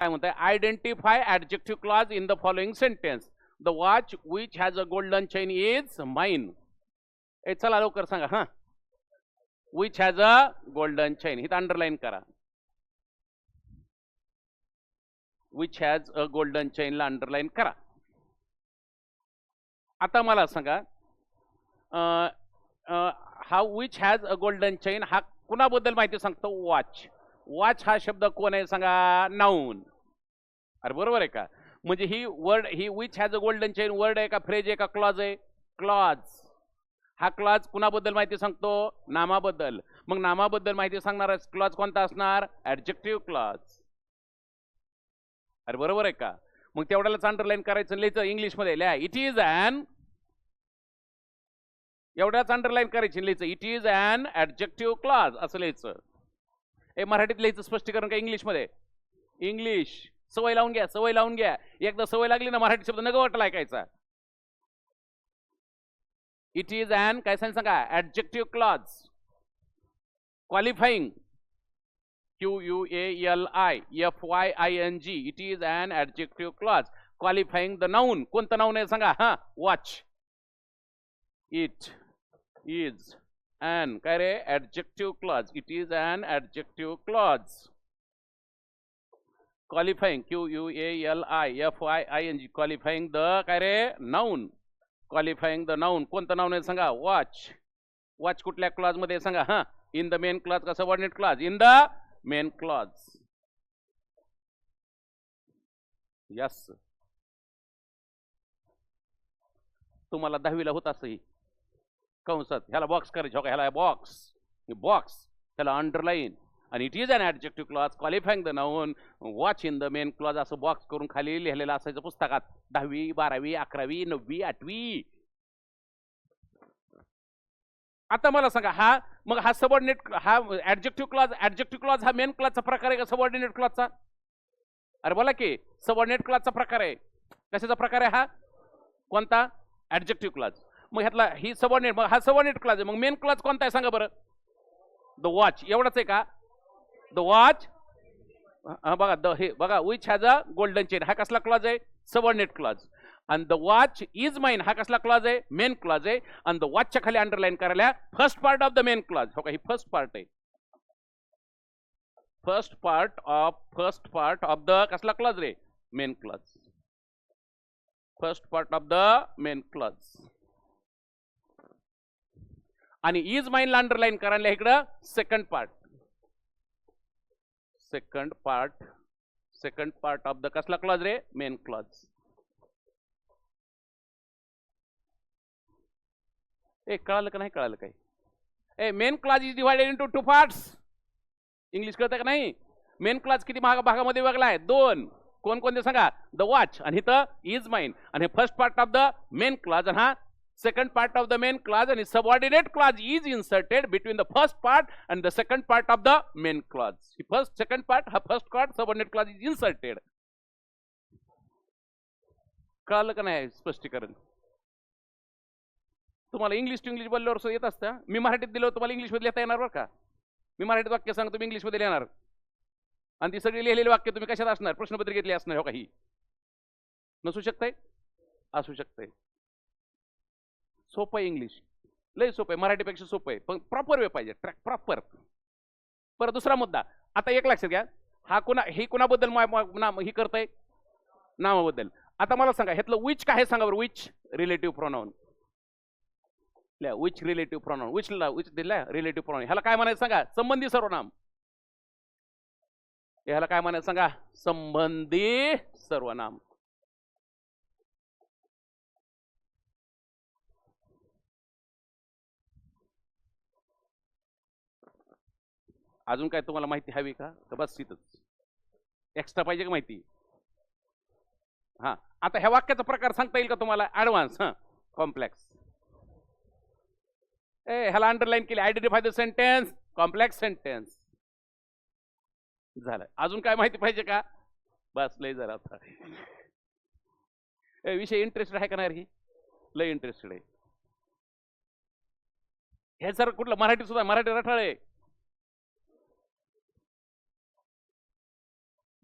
काय म्हणताय? Identify adjective clause in the following sentence the watch which has a golden chain is mine ए चला लवकर सांगा हा. Which has a golden chain हिथं अंडरलाईन करा. विच हॅज अ गोल्डन चेनला अंडरलाईन करा. आता मला सांगा हा which has a golden chain हा कुणाबद्दल माहिती सांगतो? वॉच वॉच हा शब्द कोण आहे? सांगा नाऊन अरे बरोबर आहे का? म्हणजे ही word he which has a golden chain word आहे का? फ्रेज आहे का? क्लॉज आहे? क्लॉज हा क्लॉज कुणाबद्दल माहिती सांगतो? नामाबद्दल. मग नामाबद्दल माहिती सांगणार क्लॉज कोणता असणार? ऍडजेक्टिव्ह क्लॉज अरे बरोबर आहे का? मग तेवढ्याला अंडरलाईन करायचं लिहिचं लिहायचं इंग्लिशमध्ये. लिहा इट इज अन एवढ्याच अंडरलाईन करायची आणि लिहायचं it is an adjective clause असं लिहायचं. ए मराठीत लिहायचं स्पष्टीकरण का? इंग्लिशमध्ये. इंग्लिश सवय लावून घ्या सवय लावून घ्या. एकदा सवय लागली ना मराठी शब्द नग वाटला ऐकायचा. इट इज अन काय सांग सांगा? Adjective clause qualifying Q U A L I F Y I N G it is an adjective clause qualifying the noun कोणतं नाऊन आहे सांगा? हा वॉच इट इज अन काय रे? Adjective clause it is an adjective clause qualifying Q U A L I F I I N G qualifying the काय रे? Noun qualifying the noun कोणतं noun आहे सांगा? वॉच वॉच कुठल्या क्लॉजमध्ये सांगा? हां. इन द मेन क्लॉज का subordinate clause in the main clause yes तुम्हाला दहावीला होत असं ही. कंसात. ह्याला बॉक्स करायचं हो का? ह्याला बॉक्स बॉक्स ह्याला अंडरलाईन आणि it is an adjective clause qualifying the noun watch in the main clause असं बॉक्स करून खाली लिहिलेलं असायचं पुस्तकात. दहावी बारावी अकरावी नववी आठवी. आता मला सांगा हा मग हा सबऑर्डिनेट हा ॲडजेक्टिव्ह क्लॉज ॲडजेक्टिव्ह क्लॉज हा मेन क्लॉजचा प्रकार आहे का सबऑर्डिनेट क्लॉजचा अरे बोला की सबऑर्डिनेट क्लॉजचा प्रकार आहे. कशाचा प्रकार आहे हा? कोणता? ॲडजेक्टिव्ह क्लॉज मग ह्यातला ही सबऑर्डिनेट मग हा सबऑर्डिनेट क्लॉज आहे. मग मेन क्लॉज कोणता आहे सांगा बरं. द वॉच एवढाच आहे का? द वॉच बघा द हे बघा which has a golden chain हा कसला क्लॉज आहे? सबॉर्डिनेट क्लॉज आणि द वॉच इज माइन हा कसला क्लॉज आहे? मेन क्लॉज आहे. आणि द वॉचच्या खाली अंडरलाईन करायला first part of the main clause हो का ही फर्स्ट पार्ट आहे. First part of first part of the कसला clause ray? Main clause first part of the main clause आणि इज माइनला अंडरलाईन करायला इकडं second part second part second part of the कसला क्लॉज रे मेन क्लॉज ए कळालं का नाही? कळालं काही. ए main clause is divided into two parts English कळतं का नाही? मेन क्लॉज किती महाग भागामध्ये वेगळा आहे? दोन. कोण कोणते सांगा? द वॉच आणि इथं इज माइन आणि first part of the main clause आणि हा second part of the main clause and its subordinate clause is inserted between the first part and the second part of the main clause. The first, second part, first part, subordinate clause is inserted. कळालं का नाही स्पष्टीकरण तुम्हाला English to English बोलल्यावर सुद्धा येत असतं मी मराठीत दिलं तुम्हाला इंग्लिशमध्ये लिहिता येणार बरं का मी मराठीत वाक्य सांगतो तुम्ही इंग्लिशमध्ये लिहिणार आणि ती सगळी लिहिलेली वाक्य तुम्ही कशात असणार प्रश्नपत्रिकेतली असणार हो काही नसू शकतंय असू शकतंय सोपं आहे इंग्लिश लय सोपं आहे मराठीपेक्षा सोपं आहे पण प्रॉपर वे पाहिजे ट्रॅक प्रॉपर परत दुसरा मुद्दा आता एक लक्षात घ्या हा कुणा हे कुणाबद्दल मा- नाम ही करतंय? नामाबद्दल. आता मला सांगा ह्यातलं विच काय सांगा बरं which relative pronoun which relative pronoun which which दिला रिलेटिव्ह प्रोनाऊन ह्याला काय म्हणायचं सांगा? संबंधी सर्वनाम. ह्याला काय म्हणायचं सांगा? संबंधी सर्वनाम. अजून काय तुम्हाला माहिती हवी का? तर बस इथंच एक्स्ट्रा पाहिजे का माहिती? हा. आता ह्या वाक्याचा प्रकार सांगता येईल का तुम्हाला? ऍडव्हान्स हा. कॉम्प्लेक्स ए ह्याला अंडरलाईन केली. Identify the sentence complex sentence झालं. अजून काय माहिती पाहिजे का? बस लय जरा आता. ए विषय इंटरेस्टेड आहे का नाही ही? लय इंटरेस्टेड आहे. हे सर कुठलं? मराठी सुद्धा मराठी रठाळे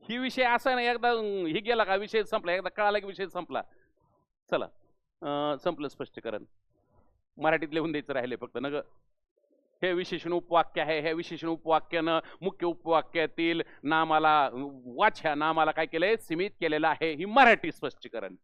ही विषय असा नाही एकदा हे गेला का विषय संपला एकदा कळाला की विषय संपला. चला संपलं स्पष्टीकरण. मराठीत लिहून द्यायचं राहिले फक्त नग. हे विशेषण उपवाक्य आहे हे विशेषण उपवाक्यानं मुख्य उपवाक्यातील नामाला वाच्या नामाला काय केलंय? सीमित केलेलं आहे. ही मराठी स्पष्टीकरण.